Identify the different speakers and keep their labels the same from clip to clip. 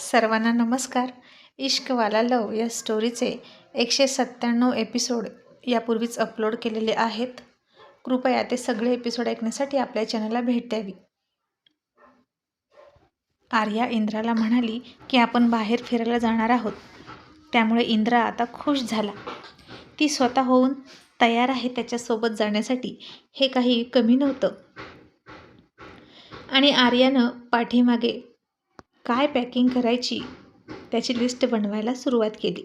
Speaker 1: सर्वांना नमस्कार. इश्कवाला लव या स्टोरीचे एकशे सत्त्याण्णव एपिसोड यापूर्वीच अपलोड केलेले आहेत. कृपया ते सगळे एपिसोड ऐकण्यासाठी आपल्या चॅनलला भेट द्यावी. आर्या इंद्राला म्हणाली की आपण बाहेर फिरायला जाणार आहोत. त्यामुळे इंद्रा आता खुश झाला. ती स्वतः होऊन तयार आहे त्याच्यासोबत जाण्यासाठी. हे काही कमी नव्हतं. आणि आर्यानं पाठीमागे काय पॅकिंग करायची त्याची लिस्ट बनवायला सुरुवात केली.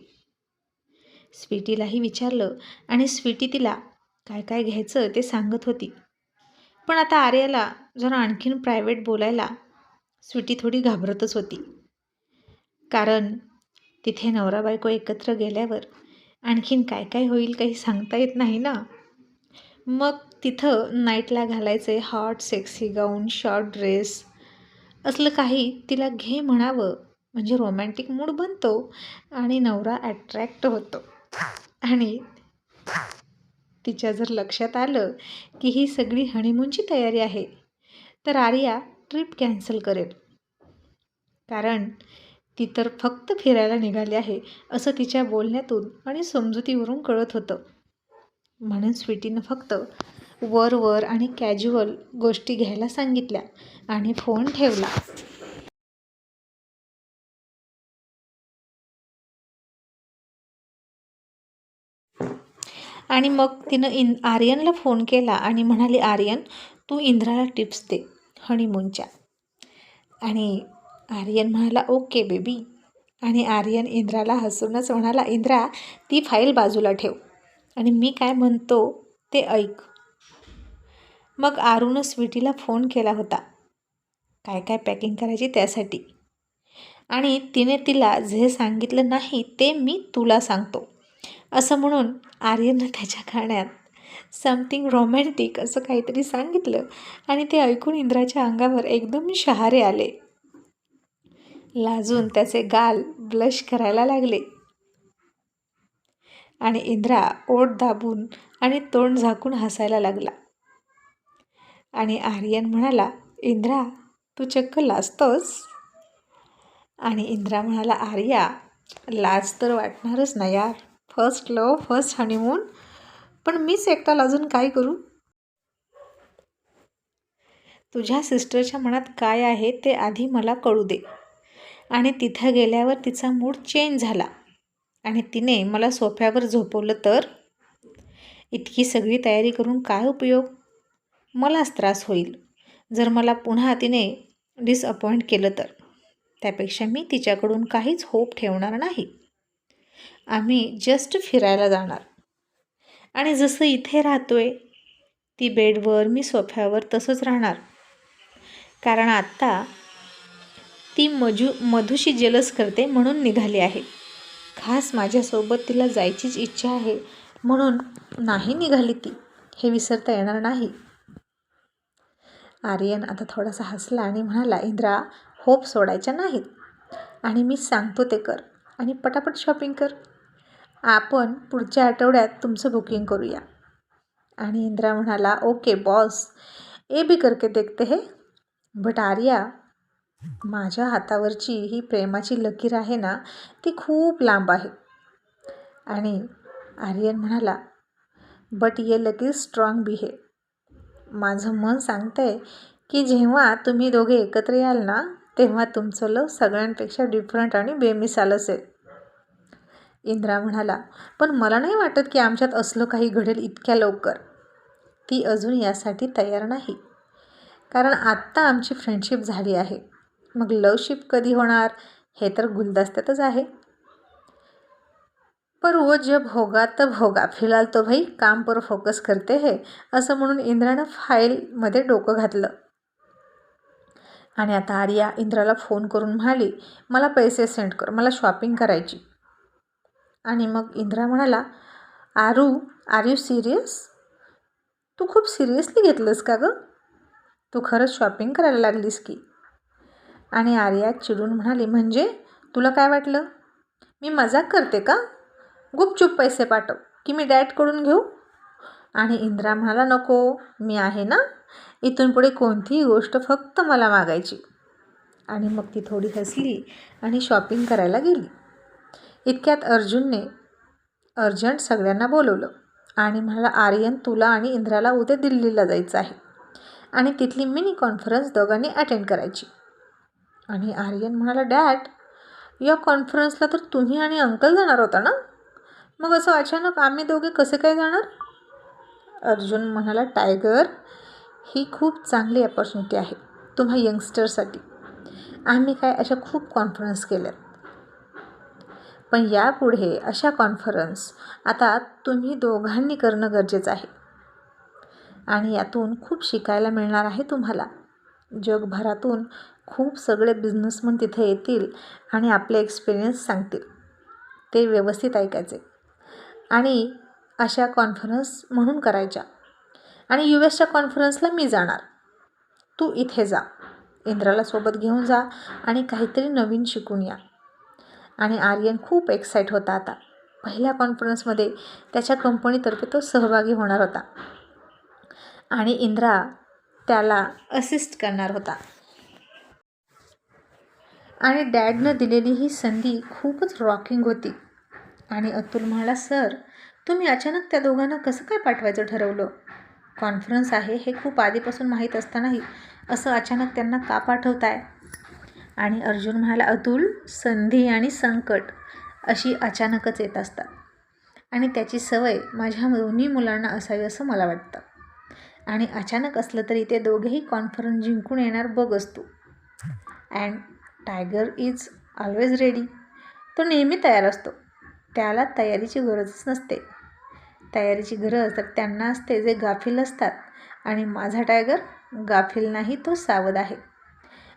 Speaker 1: स्वीटीलाही विचारलं आणि स्वीटी तिला काय काय घ्यायचं ते सांगत होती. पण आता आर्याला जरा आणखीन प्रायव्हेट बोलायला स्वीटी थोडी घाबरतच होती. कारण तिथे नवरा बायको एकत्र गेल्यावर आणखीन काय काय होईल काही सांगता येत नाही ना? मग तिथं नाईटला घालायचे hot sexy gown short dress असलं काही तिला घे म्हणावं. म्हणजे रोमॅन्टिक मूड बनतो आणि नवरा ॲट्रॅक्ट होतो. आणि तिच्या जर लक्षात आलं की ही सगळी हनीमूनची तयारी आहे तर आर्या ट्रिप कॅन्सल करेल. कारण ती तर फक्त फिरायला निघाली आहे असं तिच्या बोलण्यातून आणि समजुतीवरून कळत होतं. म्हणून स्वीटीनं फक्त वर वर आणि कॅज्युअल गोष्टी घ्यायला सांगितल्या आणि फोन ठेवला. आणि मग तिनं इन आर्यनला फोन केला आणि म्हणाली आर्यन तू इंद्राला टिप्स दे हनीमूनच्या आणि आर्यन म्हणाला ओके बेबी आणि आर्यन इंद्राला हसूनच म्हणाला इंद्रा ती फाईल बाजूला ठेव. आणि मी काय म्हणतो ते ऐक. मग आरूनं स्वीटीला फोन केला होता. काय काय पॅकिंग करायची त्यासाठी? आणि तिने तिला जे सांगितलं नाही ते मी तुला सांगतो. असं म्हणून आर्यनं त्याच्या गाण्यात समथिंग रोमॅन्टिक असं काहीतरी सांगितलं आणि ते ऐकून इंद्राच्या अंगावर एकदम शहारे आले. लाजून त्याचे गाल ब्लश करायला लागले. आणि इंद्रा ओठ दाबून आणि तोंड झाकून हसायला लागला. आणि आर्यन म्हणाला इंद्रा तू चक्क लाजतोस? आणि इंद्रा म्हणाला आर्या लाज तर वाटणारच ना यार. फर्स्ट लव फर्स्ट हनीमून पण मीच एकटा लाजून काय करू? तुझ्या सिस्टरच्या मनात काय आहे ते आधी मला कळू दे. आणि तिथं गेल्यावर तिचा मूड चेंज झाला. आणि तिने मला सोफ्यावर झोपवलं तर? इतकी सगळी तयारी करून काय उपयोग? मलाच त्रास होईल. जर मला पुन्हा तिने डिसअपॉइंट केलं तर. त्यापेक्षा मी तिच्याकडून काहीच होप ठेवणार नाही. आम्ही जस्ट फिरायला जाणार. आणि जसं इथे राहतोय ती बेडवर मी सोफ्यावर तसंच राहणार. कारण आत्ता ती मजू मधुशी जलस करते म्हणून निघाली आहे. खास माझ्यासोबत तिला जायचीच इच्छा आहे म्हणून नाही निघाली ती. हे विसरता येणार नाही. आर्यन आता थोडासा हसला आणि म्हणाला इंद्रा होप सोडायच्या नाहीत. आणि मी सांगतो ते कर आणि पटापट शॉपिंग कर. आपण पुढच्या आठवड्यात तुमचं बुकिंग करूया. आणि इंद्रा म्हणाला ओके बॉस. ए बी करके देखते हे. बट आर्या माझ्या हातावरची ही प्रेमाची लकीर आहे ना ती खूप लांब आहे. आणि आर्यन म्हणाला बट ये लकीर स्ट्रॉंग बी है. माझं मन सांगतंय की जेव्हा तुम्ही दोघे एकत्र याल ना तेव्हा तुमचं लव सगळ्यांपेक्षा डिफरंट आणि बेमिसाल असेल इंद्रा म्हणाला पण मला नाही वाटत की आमच्यात असलं काही घडेल इतक्या लवकर. ती अजून यासाठी तयार नाही. कारण आत्ता आमची फ्रेंडशिप झाली आहे. मग लवशिप कधी होणार? हे तर गुलदस्त्यातच आहे. पर वो जब होगा तब होगा। फिलहाल तो भाई काम पर फोकस करते है असं म्हणून इंद्रानं फाईलमध्ये डोकं घातलं. आणि आता आर्या इंद्राला फोन करून म्हणाली मला पैसे सेंड कर मला शॉपिंग करायची. आणि मग इंद्रा म्हणाला आरू आर यू सिरियस तू खूप सिरियसली घेतलंस का गं? तू खरंच शॉपिंग करायला लागलीस की? आणि आर्या चिडून म्हणाली म्हणजे? तुला काय वाटलं? मी मजाक करते का? गुपचूप पैसे पाठव की मी डॅडकडून घेऊ? आणि इंद्रा म्हणाला नको मी आहे ना? इथून पुढे कोणतीही गोष्ट फक्त मला मागायची. आणि मग ती थोडी हसली आणि शॉपिंग करायला गेली. इतक्यात अर्जुनने अर्जंट सगळ्यांना बोलवलं आणि म्हणाला आर्यन तुला आणि इंद्राला उद्या दिल्लीला जायचं आहे. आणि तिथली मिनी कॉन्फरन्स दोघांनी अटेंड करायची. आणि आर्यन म्हणाला डॅड या कॉन्फरन्सला तर तुम्ही आणि अंकल जाणार होता ना? मग असं अचानक आम्ही दोघे कसे काय जाणार? अर्जुन म्हणाला टायगर ही खूप चांगली अपॉर्च्युनिटी आहे तुम्हा यंगस्टरसाठी आम्ही काय अशा खूप कॉन्फरन्स केल्यात. पण यापुढे अशा कॉन्फरन्स आता तुम्ही दोघांनी करणं गरजेचं आहे. आणि यातून खूप शिकायला मिळणार आहे तुम्हाला. जगभरातून खूप सगळे बिझनेसमन तिथे येतील आणि आपले एक्सपिरियन्स सांगतील. ते व्यवस्थित ऐकायचे. आणि अशा कॉन्फरन्स म्हणून करायच्या. आणि यू एसच्या कॉन्फरन्सला मी जाणार. तू इथे जा. इंद्राला सोबत घेऊन जा आणि काहीतरी नवीन शिकून या. आणि आर्यन खूप एक्साईट होता आता. पहिल्या कॉन्फरन्समध्ये त्याच्या कंपनीतर्फे तो सहभागी होणार होता. आणि इंद्रा त्याला असिस्ट करणार होता. आणि डॅडनं दिलेली ही संधी खूपच रॉकिंग होती. आणि अतुल म्हणाला सर तुम्ही अचानक त्या दोघांना कसं काय पाठवायचं ठरवलं? कॉन्फरन्स आहे हे खूप आधीपासून माहीत असतानाही असं अचानक त्यांना का पाठवताय? आणि अर्जुन म्हणाला अतुल संधी आणि संकट अशी अचानकच येत असतात आणि त्याची सवय माझ्या दोन्ही मुलांना असावी असं मला वाटतं. आणि अचानक असलं तरी ते दोघेही कॉन्फरन्स जिंकून येणार बघ असतो. And tiger is always ready. तो नेहमी तयार असतो. त्याला तयारीची गरजच नसते. तयारीची गरज तर त्यांना असते जे गाफील असतात. आणि माझा टायगर गाफील नाही तो सावध आहे.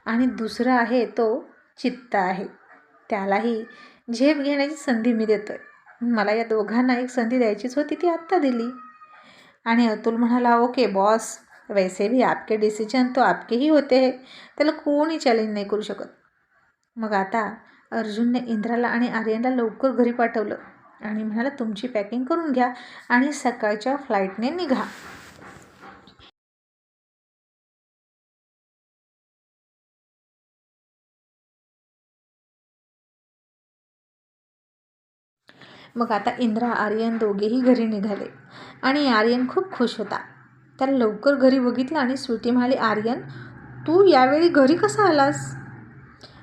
Speaker 1: आणि दुसरा आहे तो चित्त आहे. त्यालाही झेप घेण्याची संधी मी देतो आहे मला या दोघांना एक संधी द्यायचीच होती ती आत्ता दिली. आणि अतुल म्हणाला ओके बॉस वैसे भी आपके डिसिजन तो आपकेही होते त्याला कोणी चॅलेंज नाही करू शकत. मग आता अर्जुनने इंद्राला आणि आर्यनला लवकर घरी पाठवलं आणि म्हणाला तुमची पॅकिंग करून घ्या आणि सकाळच्या फ्लाईटने निघा. मग आता इंद्रा आर्यन दोघेही घरी निघाले आणि आर्यन खूप खुश होता. त्याला लवकर घरी बघितलं आणि स्वीटी म्हणाली आर्यन तू यावेळी घरी कसा आलास?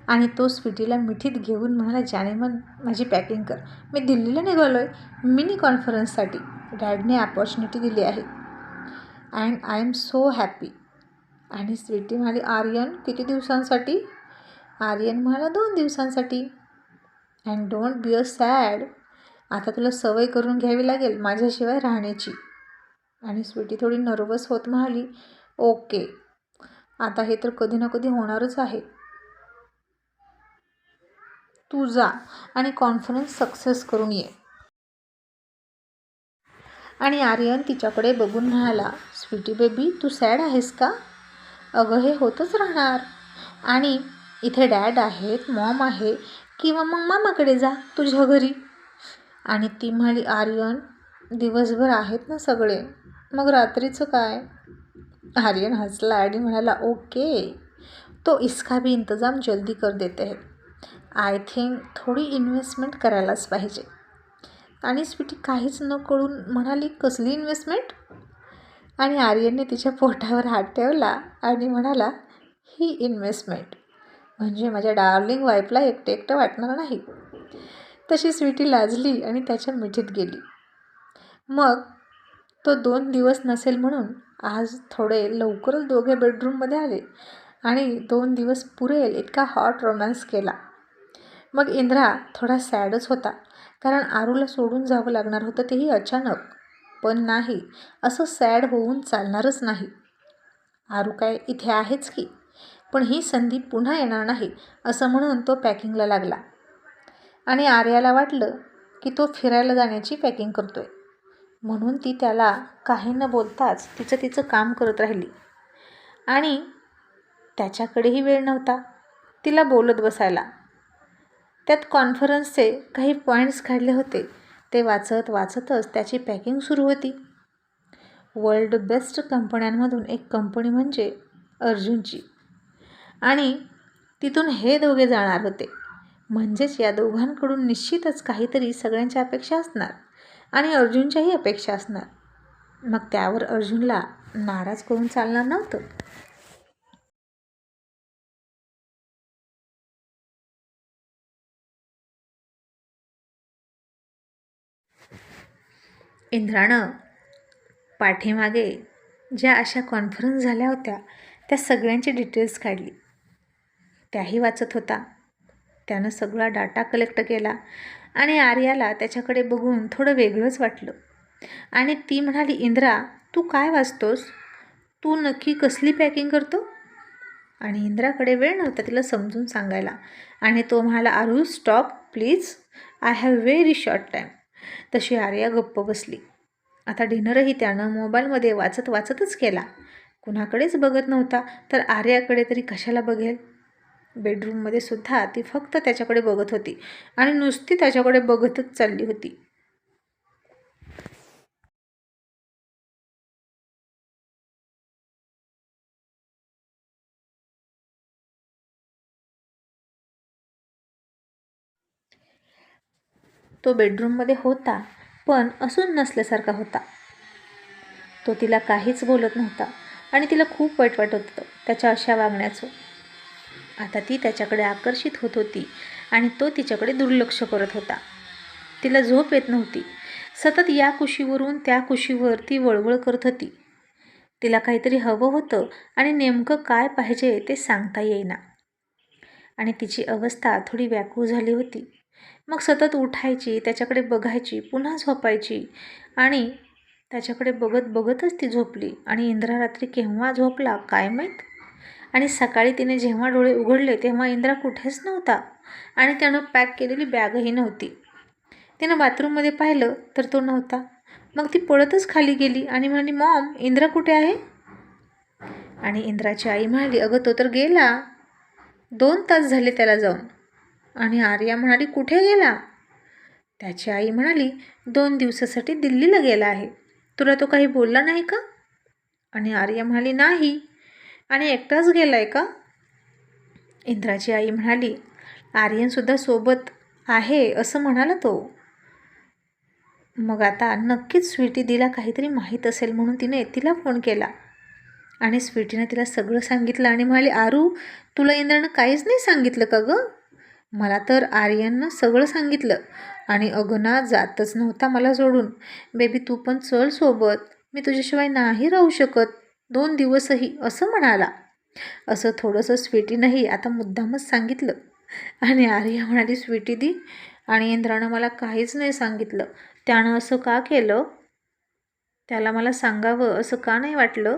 Speaker 1: आणि तो स्वीटीला मिठीत घेऊन म्हणाला जाणे मन माझी पॅकिंग कर. मी दिल्लीला निघालो आहे मिनी कॉन्फरन्ससाठी डॅडने अपॉर्च्युनिटी दिली आहे. And I am so happy आणि स्वीटी म्हणाली आर्यन किती दिवसांसाठी? आर्यन म्हणाला दोन दिवसांसाठी. And don't be a sad आता तुला सवय करून घ्यावी लागेल माझ्याशिवाय राहण्याची. आणि स्वीटी थोडी नर्वस होत म्हणाली ओके आता हे तर कधी ना कधी होणारच आहे. तू जा आणि कॉन्फरन्स सक्सेस करून ये. आणि आर्यन तिच्याकडे बघून म्हणाला स्वीटी बेबी तू सॅड आहेस का? अगं हे होतच राहणार. आणि इथे डॅड आहेत मॉम आहे किंवा मग मामाकडे जा तुझ्या घरी. आणि ती म्हणाली आर्यन दिवसभर आहेत ना सगळे. मग रात्रीचं काय? आर्यन हसला आणि म्हणाला ओके. तो इसका भी इंतजाम जल्दी कर देते हैं. आय थिंक थोडी इन्व्हेस्टमेंट करायलाच पाहिजे. आणि स्वीटी काहीच न कळून म्हणाली कसली इन्व्हेस्टमेंट? आणि आर्यनने तिच्या पोटावर हात ठेवला आणि म्हणाला ही इन्व्हेस्टमेंट. म्हणजे माझ्या डार्लिंग वाईफला एकटं एकटं वाटणार नाही. तशी स्वीटी लाजली आणि त्याच्या मिठीत गेली. मग तो दोन दिवस नसेल म्हणून आज थोडे लवकरच दोघे बेडरूममध्ये आले आणि दोन दिवस पुरेल इतका हॉट रोमॅन्स केला. मग इंद्रा थोडा सॅडच होता कारण आरूला सोडून जावं लागणार होतं तेही अचानक. पण नाही असं सॅड होऊन चालणारच नाही. आरू काय इथे आहेच की? पण ही संधी पुन्हा येणार नाही असं म्हणून तो पॅकिंगला लागला. आणि आर्याला वाटलं की तो फिरायला जाण्याची पॅकिंग करतो आहे म्हणून ती त्याला काही न बोलताच तिचं तिचं काम करत राहिली. आणि त्याच्याकडेही वेळ नव्हता. तिला बोलत बसायला. त्यात कॉन्फरन्सचे काही पॉईंट्स काढले होते. ते वाचत वाचतच त्याची पॅकिंग सुरू होती. वर्ल्ड बेस्ट कंपन्यांमधून एक कंपनी म्हणजे अर्जुनची. आणि तिथून हे दोघे जाणार होते. म्हणजेच या दोघांकडून निश्चितच काहीतरी सगळ्यांच्या अपेक्षा असणार आणि अर्जुनच्याही अपेक्षा असणार. मग त्यावर अर्जुनला नाराज करून चालणार नव्हतं. इंद्रानं पाठीमागे ज्या अशा कॉन्फरन्स झाल्या होत्या त्या सगळ्यांची डिटेल्स काढली. त्याही वाचत होता. त्यानं सगळा डाटा कलेक्ट केला आणि आर्याला त्याच्याकडे बघून थोडं वेगळंच वाटलं. आणि ती म्हणाली इंद्रा तू काय वाचतोस? तू नक्की कसली पॅकिंग करतो? आणि इंद्राकडे वेळ नव्हता तिला समजून सांगायला. आणि तो म्हणाला Aru stop please I have very short time तशी आर्या गप्प बसली. आता डिनरही त्यानं मोबाईलमध्ये वाचत वाचतच केला. कुणाकडेच बघत नव्हता तर आर्याकडे तरी कशाला बघेल? बेडरूममध्ये सुद्धा ती फक्त त्याच्याकडे बघत होती आणि नुसती त्याच्याकडे बघतच चालली होती. तो बेडरूममध्ये होता पण असून नसल्यासारखा होता. तो तिला काहीच बोलत नव्हता आणि तिला खूप वाईट वाटत होतं त्याच्या अशा वागण्याचं. आता ती त्याच्याकडे आकर्षित होत होती आणि तो तिच्याकडे दुर्लक्ष करत होता. तिला झोप येत नव्हती. सतत या कुशीवरून त्या कुशीवर ती वळवळ करत होती. तिला काहीतरी हवं होतं आणि नेमकं काय पाहिजे ते सांगता येईना. आणि तिची अवस्था थोडी व्याकुळ झाली होती. मग सतत उठायची त्याच्याकडे बघायची पुन्हा झोपायची आणि त्याच्याकडे बघत बघतच ती झोपली. आणि इंद्रा रात्री केव्हा झोपला काय माहीत? आणि सकाळी तिने जेव्हा डोळे उघडले तेव्हा इंद्रा कुठेच नव्हता आणि त्यानं पॅक केलेली बॅगही नव्हती. तिनं बाथरूममध्ये पाहिलं तर तो नव्हता. मग ती पळतच खाली गेली आणि म्हणाली मॉम इंद्रा कुठे आहे? आणि इंद्राची आई म्हणाली अगं तो तर गेला. दोन तास झाले त्याला जाऊन. आणि आर्या म्हणाली कुठे गेला? त्याची आई म्हणाली दोन दिवसासाठी दिल्लीला गेला आहे. तुला तो काही बोलला नाही का? आणि आर्या म्हणाली नाही. आणि एकटाच गेला आहे का? इंद्राची आई म्हणाली आर्यनसुद्धा सोबत आहे असं म्हणाला तो. मग आता नक्कीच स्वीटी दिला काहीतरी माहीत असेल म्हणून तिने तिला फोन केला. आणि स्वीटीनं तिला सगळं सांगितलं आणि म्हणाली आरू तुला इंद्रानं काहीच नाही सांगितलं का गं? मला तर आर्यननं सगळं सांगितलं. आणि अगना जातच नव्हता मला सोडून. बेबी तू पण चल सोबत. मी तुझ्याशिवाय नाही राहू शकत. दोन दिवसही असं म्हणाला. असं थोडंसं स्वीटीनंही आता मुद्दामच सांगितलं. आणि आर्या म्हणाली स्वीटी दी. आणि इंद्रानं मला काहीच नाही सांगितलं. त्यानं असं का केलं? त्याला मला सांगावं असं का नाही वाटलं?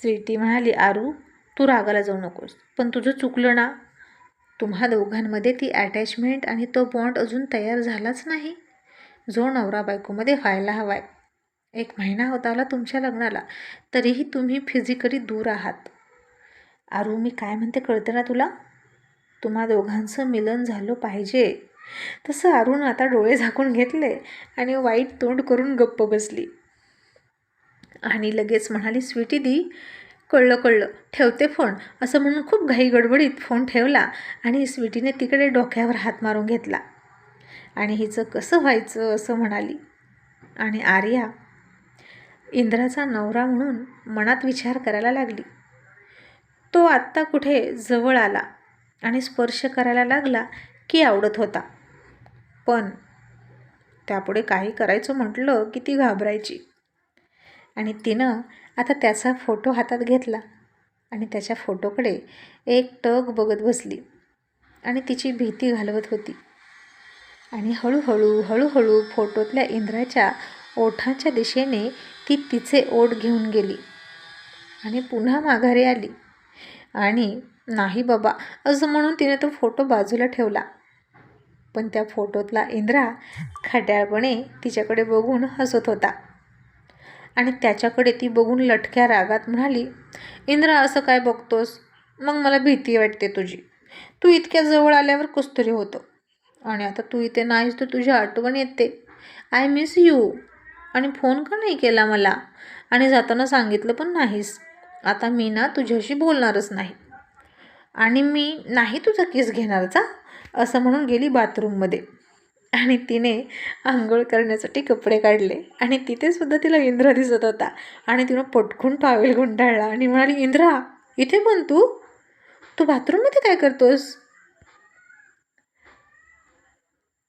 Speaker 1: स्वीटी म्हणाली आरू तू रागाला जाऊ नकोस. पण तुझं चुकलं ना? तुम्हा दोघांमध्ये ती अटॅचमेंट आणि तो बॉन्ड अजून तयार झालाच नाही. जो नवरा बायकोमध्ये व्हायला हवा आहे एक महिना होता आला तुमच्या लग्नाला तरीही तुम्ही फिजिकली दूर आहात. आरू मी काय म्हणते कळते ना तुला? तुम्हा दोघांचं मिलन झालं पाहिजे. तसं अरुण आता डोळे झाकून घेतले आणि वाईट तोंड करून गप्प बसली. आणि लगेच म्हणाली स्वीटी दी कळलं कळलं. ठेवते फोन. असं म्हणून खूप घाई गडबडीत फोन ठेवला आणि स्वीटीने तिकडे डोक्यावर हात मारून घेतला. आणि हिचं कसं व्हायचं असं म्हणाली. आणि आर्या इंद्राचा नवरा म्हणून मनात विचार करायला लागली. तो आत्ता कुठे? जवळ आला आणि स्पर्श करायला लागला की आवडत होता. पण त्यापुढे काही करायचं म्हटलं की ती घाबरायची. आणि तिनं आता त्याचा फोटो हातात घेतला आणि त्याच्या फोटोकडे एक टक बघत बसली आणि तिची भीती घालवत होती. आणि हळूहळू हळूहळू फोटोतल्या इंद्राच्या ओठांच्या दिशेने ती तिचे ओठ घेऊन गेली आणि पुन्हा माघारी आली. आणि नाही बाबा असं म्हणून तिने तो फोटो बाजूला ठेवला. पण त्या फोटोतला इंद्रा खट्याळपणे तिच्याकडे बघून हसत होता. आणि त्याच्याकडे ती बघून लटक्या रागात म्हणाली इंद्रा असं काय बघतोस? मग मला भीती वाटते तुझी. तू इतक्या जवळ आल्यावर कुस्तरी होतं. आणि आता तू इथे नाहीस तर तुझी आठवण येते. आय मिस यू आणि फोन का नाही केला मला? आणि जाताना सांगितलं पण नाहीस. आता मी ना तुझ्याशी बोलणारच नाही. आणि मी नाही तुझा केस घेणारचा असं म्हणून गेली बाथरूममध्ये आणि तिने आंघोळ करण्यासाठी कपडे काढले. आणि तिथे सुद्धा तिला इंद्रा दिसत होता. आणि तिनं पटकून पावेल गुंडाळला आणि म्हणाली इंद्रा इथे पण तू. तू बाथरूममध्ये काय करतोस?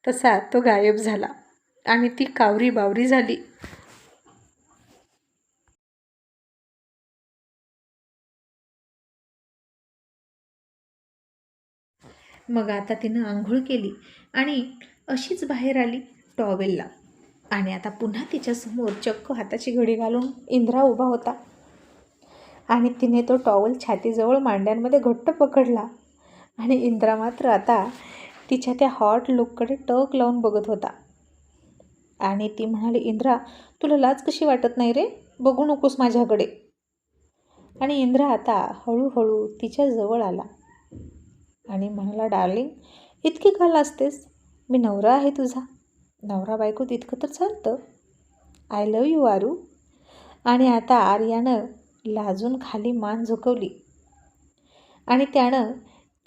Speaker 1: तसा तो गायब झाला आणि ती कावरी बावरी झाली. मग आता तिनं आंघोळ केली आणि अशीच बाहेर आली टॉवेलला. आणि आता पुन्हा तिच्यासमोर चक्क हाताची घडी घालून इंद्रा उभा होता. आणि तिने तो टॉवेल छातीजवळ मांड्यांमध्ये घट्ट पकडला. आणि इंद्रा मात्र आता तिच्या त्या हॉट लुककडे टक लावून बघत होता. आणि ती म्हणाली इंद्रा तुला लाज कशी वाटत नाही रे? बघू नकोस माझ्याकडे. आणि इंद्रा आता हळूहळू तिच्या जवळ आला. आणि म्हणाला डार्लिंग इतकी का लाजतेस? मी नवरा आहे तुझा. नवरा बायको तितकं तर चालतं. आय लव यू आरू आणि आता आर्यानं लाजून खाली मान झुकवली. आणि त्यानं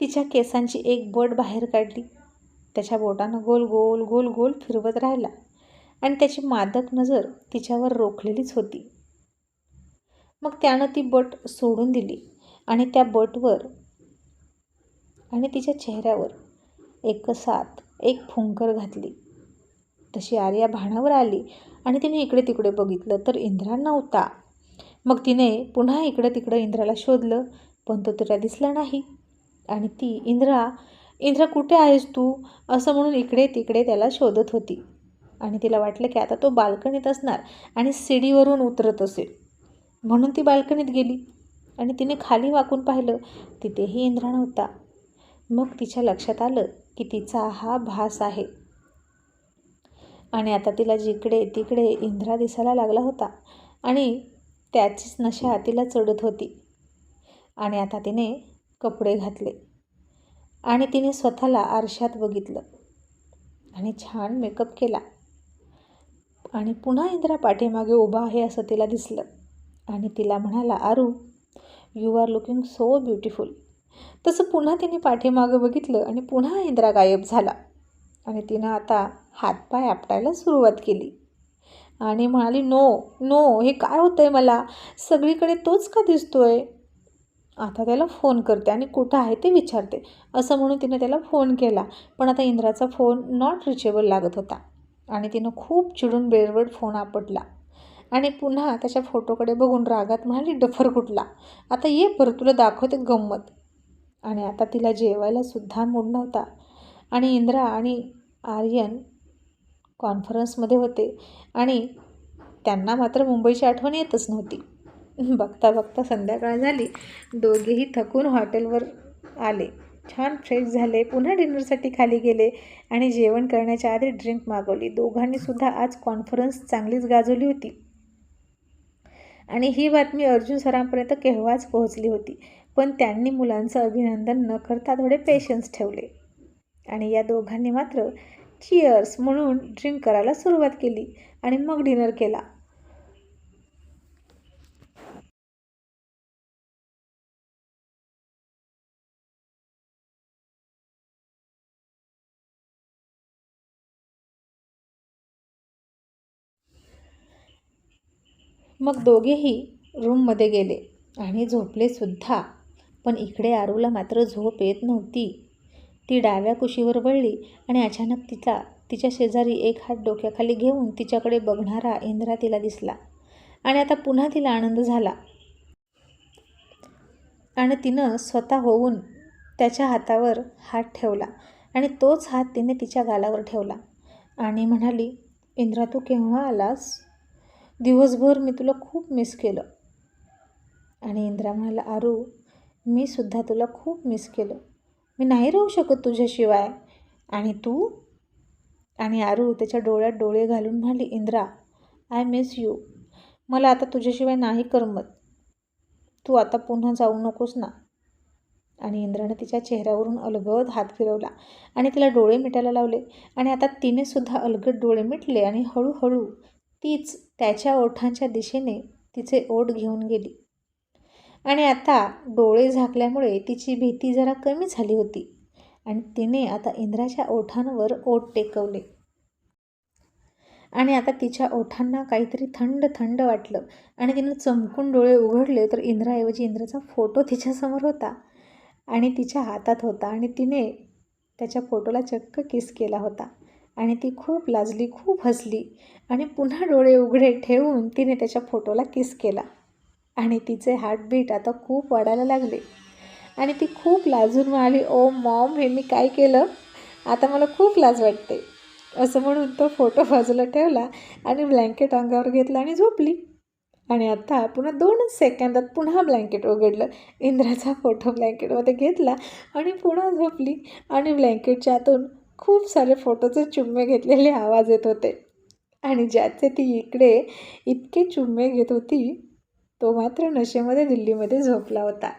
Speaker 1: तिच्या केसांची एक बोट बाहेर काढली. त्याच्या बोटानं गोल गोल गोल गोल फिरवत राहिला. आणि त्याची मादक नजर तिच्यावर रोखलेलीच होती. मग त्यानं ती बट सोडून दिली. आणि त्या बटवर आणि तिच्या चेहऱ्यावर एकसाथ एक फुंकर घातली. तशी आर्या भाणावर आली आणि तिने इकडे तिकडे बघितलं तर इंद्रा नव्हता. मग तिने पुन्हा इकडं तिकडं इंद्राला शोधलं पण तो तिला दिसला नाही. आणि ती इंद्रा इंद्रा कुठे आहेस तू? असं म्हणून इकडे तिकडे त्याला शोधत होती. आणि तिला वाटलं की आता तो बाल्कनीत असणार आणि शिडीवरून उतरत असेल. म्हणून ती बाल्कनीत गेली. आणि तिने खाली वाकून पाहिलं तिथेही इंद्रा नव्हता. मग तिच्या लक्षात आलं की तिचा हा भास आहे. आणि आता तिला जिकडे तिकडे इंद्रा दिसायला लागला होता आणि त्याचीच नशा तिला चढत होती. आणि आता तिने कपडे घातले आणि तिने स्वतःला आरशात बघितलं आणि छान मेकअप केला. आणि पुन्हा इंद्रा पाठीमागे उभा आहे असं तिला दिसलं. आणि तिला म्हणाला Aru you are looking so beautiful तसं पुन्हा तिने पाठीमागं बघितलं आणि पुन्हा इंद्रा गायब झाला. आणि तिनं आता हातपाय आपटायला सुरुवात केली. आणि म्हणाली नो नो हे काय होतं आहे मला? सगळीकडे तोच का दिसतोय? आता त्याला फोन करते आणि कुठं आहे ते विचारते. असं म्हणून तिनं त्याला फोन केला. पण आता इंद्राचा फोन नॉट रिचेबल लागत होता. आणि तिनं खूप चिडून बेरवड फोन आपटला. आणि पुन्हा त्याच्या फोटोकडे बघून रागात म्हणाली डफर कुठला? आता ये परत तुला दाखवते गंमत. आणि आता तिला जेवायला सुद्धा मूड नव्हता. आणि इंद्रा आणि आर्यन कॉन्फरन्समध्ये होते आणि त्यांना मात्र मुंबईची आठवण येतच नव्हती. बघता बघता संध्याकाळ झाली. दोघेही थकून हॉटेलवर आले. छान फ्रेश झाले. पुन्हा डिनरसाठी खाली गेले आणि जेवण करण्याच्या आधी ड्रिंक मागवली. दोघांनी सुद्धा आज कॉन्फरन्स चांगलीच गाजवली होती. आणि ही बातमी अर्जुन सरांपर्यंत केव्हाच पोहोचली होती? पण त्यांनी मुलांचं अभिनंदन न करता थोडे पेशन्स ठेवले. आणि या दोघांनी मात्र चिअर्स म्हणून ड्रिंक करायला सुरुवात केली आणि मग डिनर केला. मग दोघेही रूममध्ये गेले आणि झोपलेसुद्धा पण इकडे आरूला मात्र झोप येत नव्हती. ती डाव्या कुशीवर वळली आणि अचानक तिचा तिच्या शेजारी एक हात डोक्याखाली घेऊन तिच्याकडे बघणारा इंद्रा तिला दिसला आणि आता पुन्हा तिला आनंद झाला. आणि तिनं स्वतः होऊन त्याच्या हातावर हात ठेवला आणि तोच हात तिने तिच्या गालावर ठेवला आणि म्हणाली इंद्रा तू केव्हा आलास? दिवसभर मी तुला खूप मिस केलं. आणि इंद्रा म्हणाला आरू मी सुद्धा तुला खूप मिस केलं. मी नाही राहू शकत तुझ्याशिवाय. आणि तू आणि आरू त्याच्या डोळ्यात डोळे घालून म्हणाली इंद्रा आय मिस यू मला आता तुझ्याशिवाय नाही करमत. तू आता पुन्हा जाऊ नकोस ना. आणि इंद्रानं तिच्या चेहऱ्यावरून अलगद हात फिरवला आणि तिला डोळे मिटायला लावले. आणि आता तिने सुद्धा अलगद डोळे मिटले आणि हळूहळू तीच त्याच्या ओठांच्या दिशेने तिचे ओठ घेऊन गेली. आणि आता डोळे झाकल्यामुळे तिची भीती जरा कमी झाली होती. आणि तिने आता इंद्राच्या ओठांवर ओठ टेकवले. आणि आता तिच्या ओठांना काहीतरी थंड थंड वाटलं. आणि तिनं चमकून डोळे उघडले तर इंद्राऐवजी इंद्राचा फोटो तिच्यासमोर होता. आणि तिच्या हातात होता. आणि तिने त्याच्या फोटोला चक्क किस केला होता. आणि ती खूप लाजली खूप हसली. आणि पुन्हा डोळे उघडे ठेवून तिने त्याच्या फोटोला किस केला. आणि तिचे हार्टबीट आता खूप वाढायला लागले. आणि ती खूप लाजून म्हणाली ओ मॉम हे मी काय केलं? आता मला खूप लाज वाटते. असं म्हणून तो फोटो बाजूला ठेवला आणि ब्लँकेट अंगावर घेतला आणि झोपली. आणि आता पुन्हा दोनच सेकंदात पुन्हा ब्लँकेट उघडलं. इंद्राचा फोटो ब्लँकेटमध्ये घेतला आणि पुन्हा झोपली. आणि ब्लँकेटच्या आतून खूप सारे फोटोचे चुम्मे घेतलेले आवाज येत होते. आणि ज्याचे ती इकडे इतके चुम्मे घेत होती तो मात्र नशेमध्ये दिल्लीमध्ये झोपला होता.